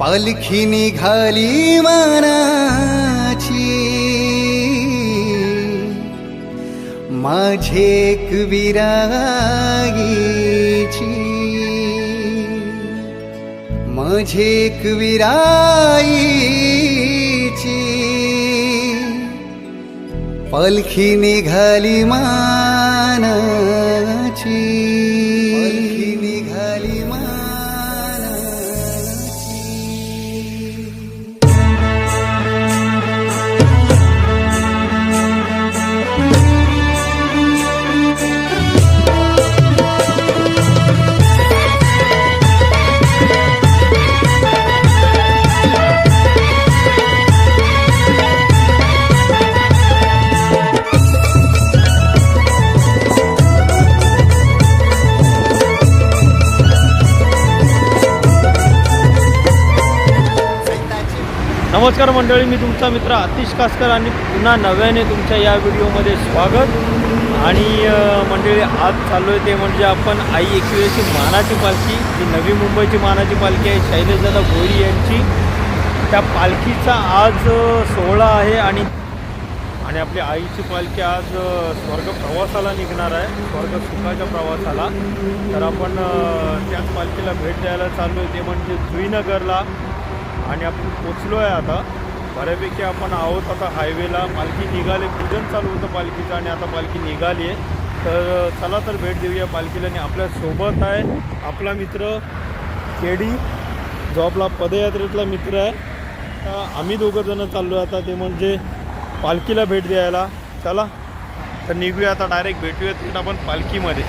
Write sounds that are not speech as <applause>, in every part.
पालखी निघाली मानाची. माझे विरागीची. माझे विराईची पालखी निघाली मानाची. नमस्कार मंडळी मी तुमचा मित्र आतिश कासकर आणि पुन्हा नव्याने तुमच्या या व्हिडिओमध्ये स्वागत. आणि मंडळी आज चाललो आहे ते म्हणजे आपण आई एकविरेची मानाची पालखी जी नवी मुंबईची मानाची पालखी आहे शैलेशदादा गोरी यांची. त्या पालखीचा आज सोहळा आहे आणि आणि आपली आईची पालखी आज स्वर्ग प्रवासाला निघणार आहे स्वर्ग सुखाच्या प्रवासाला. तर आपण त्याच पालखीला भेट द्यायला चाललो आहे ते म्हणजे जुईनगरला. आणि आपण पोचलो आहे आता. बऱ्यापैकी आपण आहोत आता हायवेला पालखी निघाली. पूजन चालू होतं पालखीचं आणि आता पालखी निघाली आहे. तर चला तर भेट देऊया पालखीला आणि आपल्यासोबत आहे आपला मित्र केडी जो आपला पदयात्रेतला मित्र आहे. तर आम्ही दोघंजणं चाललो आहे आता. ते म्हणजे पालखीला भेट द्यायला. चला. तर निघूया आता. डायरेक्ट भेटूया तिकडं आपण पालखीमध्ये.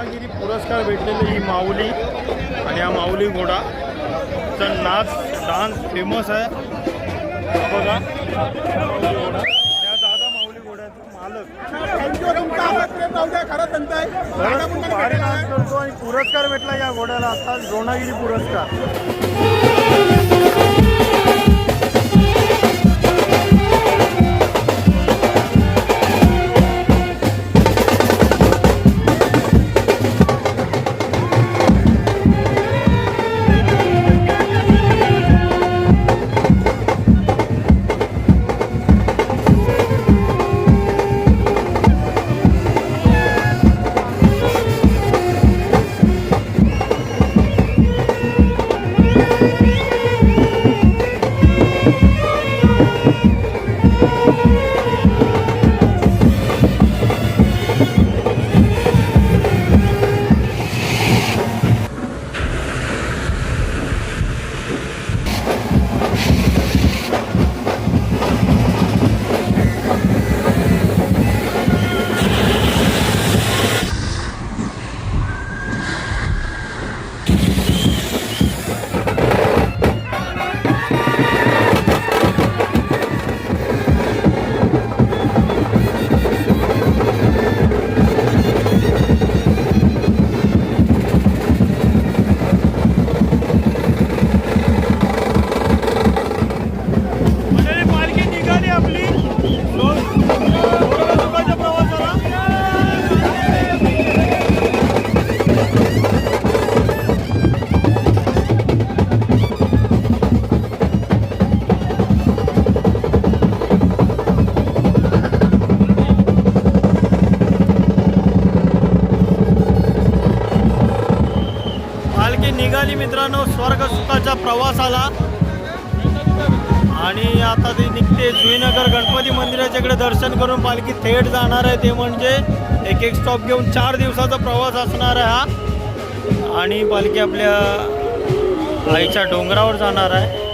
द्रोणागिरी पुरस्कार भेटलेली ही माऊली आणि हा माऊली घोडा. चा नाच डान्स फेमस आहे. हा बघा. माऊली घोडा त्या दादा माऊली घोड्याचे मालक आणि पुरस्कार भेटला या घोड्याला. आता द्रोणागिरी पुरस्कार. आणि मित्रांनो स्वर्ग सुखाच्या प्रवासाला आणि आता ते निघते जुईनगर गणपती मंदिराच्याकडे दर्शन करून पालखी थेट जाणार आहे. ते म्हणजे एक एक स्टॉप घेऊन चार दिवसाचा प्रवास असणार आहे हा. आणि पालखी आपल्या आईच्या डोंगरावर जाणार आहे.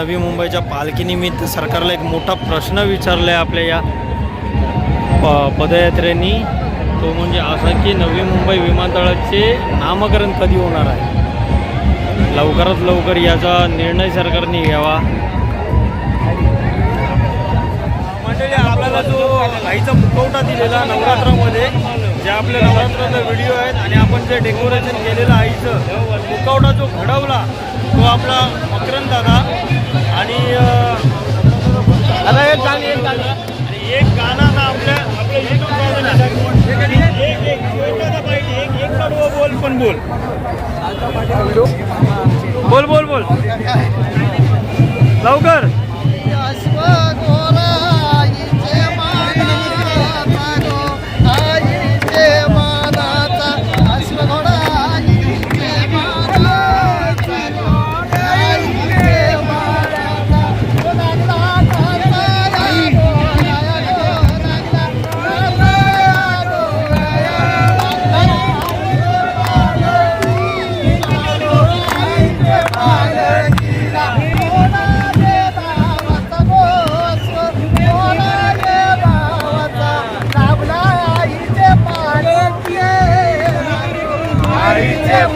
नवी मुंबईच्या पालखीनिमित्त सरकारला एक मोठा प्रश्न विचारला आहे आपल्या या प पदयात्रेनी. तो म्हणजे असा की नवी मुंबई विमानतळाचे नामकरण कधी होणार आहे? लवकरात लवकर याचा निर्णय सरकारने घ्यावा. म्हणजे आपल्याला जो आईचा मुखवटा दिलेला नवरात्रामध्ये जे आपल्या नवरात्राचा व्हिडिओ आहेत आणि आपण जे डेकोरेशन केलेलं आईचं मुखवटा जो घडवला तो आपला मकरंद दादा. आणि अं, दादा एक गाणी एक गाणी. आणि एक गाणं ना आपल्या आपल्या युट्यूब एक एक पाहिजे एक एक कडवं बोल पण बोल. बोल बोल बोल. लवकर.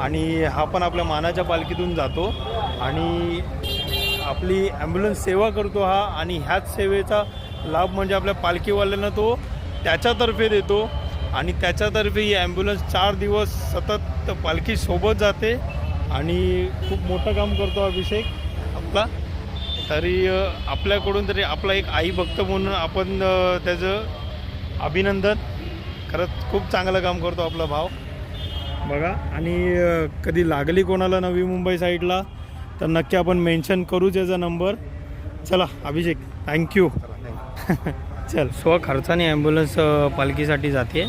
आणि हा पण आपल्या मानाच्या पालखीतून जातो. आणि आपली ॲम्ब्युलन्स सेवा करतो हा आणि ह्याच सेवेचा लाभ म्हणजे आपल्या पालखीवाल्यांना तो त्याच्यातर्फे देतो. आणि त्याच्यातर्फे ही ॲम्ब्युलन्स चार दिवस सतत पालखीसोबत जाते आणि खूप मोठं काम करतो अभिषेक आपला. तरी आपल्याकडून तरी आपला एक आई भक्त म्हणून आपण त्याचं अभिनंदन. खरंच खूप चांगलं काम करतो आपला भाव. बघा. आणि कधी लागली कोणाला नवी मुंबई साईडला तर नक्की आपण मेन्शन करूच याचा नंबर. चला अभिषेक थँक्यू <laughs> चल. स्वखर्चाने ॲम्ब्युलन्स पालखीसाठी जाते.